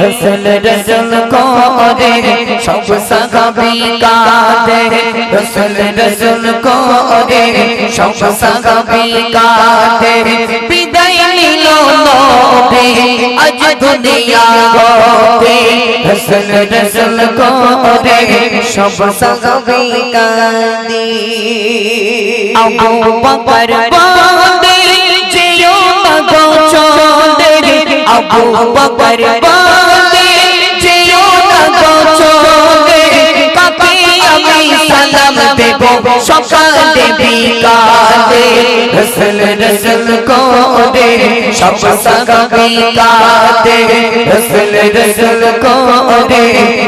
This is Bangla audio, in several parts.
রসুল রসুল করে সব সাহাবি কাঁদে রসুল রসুল করে সব সাহাবি কাঁদে বিদায় নিল নবী আজ দুনিয়া গতে রসুল রসুল করে সব সাহাবি কাঁদে আবু বকর আবু বকর সকালে বিকালে রসুল রসুল করে সব কাতে রসুল রসুল করে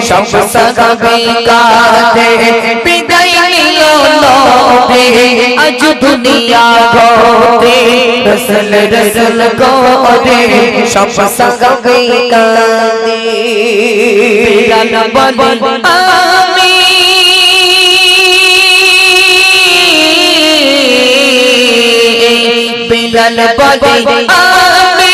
সব কাতে বিদায় আজ দুনিয়া গতে রসুল রসুল করে সব কাতে বিরান বলি বিলাল বলে আমি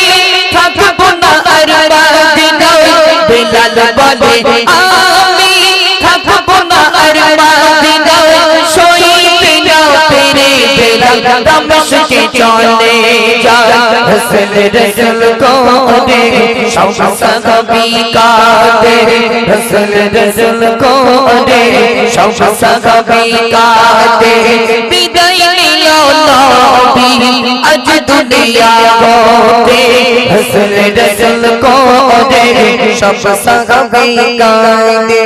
থাকব না আর মদিনায় বিলাল বলে আমি থাকব না আর মদিনায় সইবে না তেরে বিলাল দমশকে চলে যায়। রসুল রসুল কোরে সব সাহাবী কাঁদে। রসুল রসুল কোরে সব সাহাবী কাঁদে। বিদায় নিল নবী, আজ দুনিয়া গতে রসুল রসুল কোরে সব সাহাবী কাঁদে।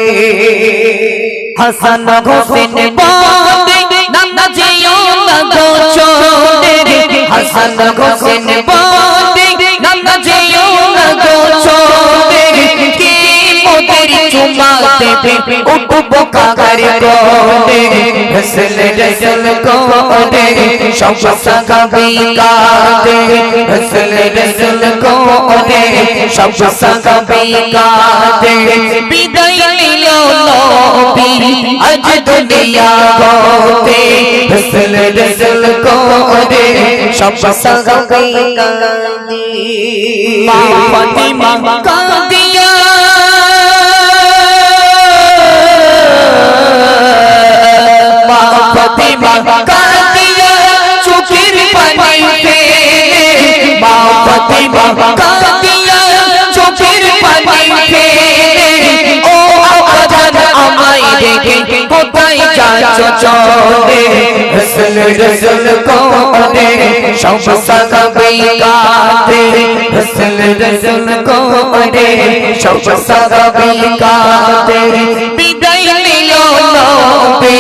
হাসান হোসেন বাদে, নাম যেও না গো হোসেন বাদে চুমা দেবে উঠবো কাকার কোলে রসুল রসুল কোলে সব সাহাবী কাঁদে রসুল রসুল কোলে সব সাহাবী কাঁদে বিদায় নিল নবী আজ দুনিয়া গতে রসুল রসুল কোলে সব সাহাবী কাঁদে মা ফাতিমা কাঁদিয়া কাঁদিয়া চোখের পানি ফেলে মা ফাতিমা কাঁদিয়া চোখের পানি ফেলে ও আজান আমায় রেখে কোথায় যাচ্ছ চলে? রসুল রসুল কোনে সব সাহাবী কাঁদে রসুল রসুল কোনে সব সাহাবী কাঁদে বিদায় নিল নবী।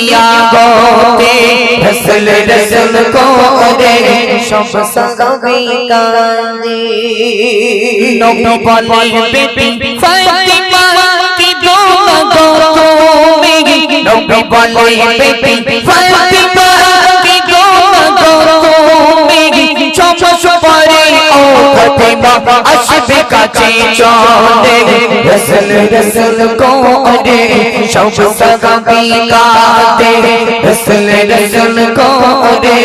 দুনিয়া গতে রসুল রসুল কোনে সব সাহাবী কাঁদে নবী বলে বেটি ফাতিমা কি দোনা গো তুমি নবী বলে বেটি ফাতিমা কি দোনা গো তুমি চমচ পরে ও ফাতিমা আসবে কাছে চলে রসুল রসুল সব সাহাবী কাঁদে রসুল রসুল কোরে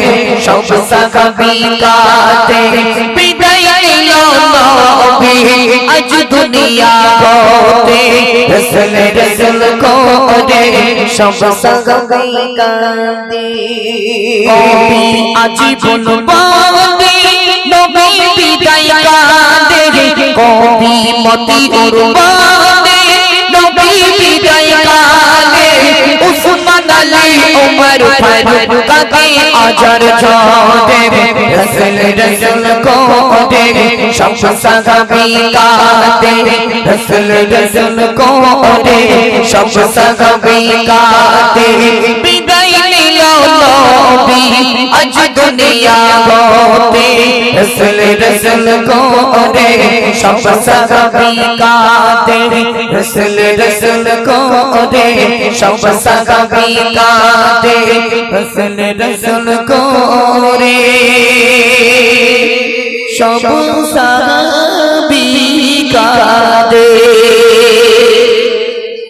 সব সাহাবী কাঁদে বিদায় নিল নবী আজ দুনিয়া গতে রসুল রসুল কোরে সব সাহাবী কাঁদে কবি আজীবন বাদে নবী বিদায় কাঁদে। কবি মতি উরবাদে নবী আলী উমর ফারুক কাকে আজার ঝরে রসুল রসুল কোরে সব সাহাবী কাঁদে রসুল রসুল কোরে সব সাহাবী কাঁদে বিদায় নিল নবী আজ দুনিয়া গতে। রসুল রসুল কোরে সব সাহাবী কাঁদে রসুল রসুল কোরে সব সাহাবী কাঁদে রসুল রসুল কোরে সব সাহাবী কাঁদে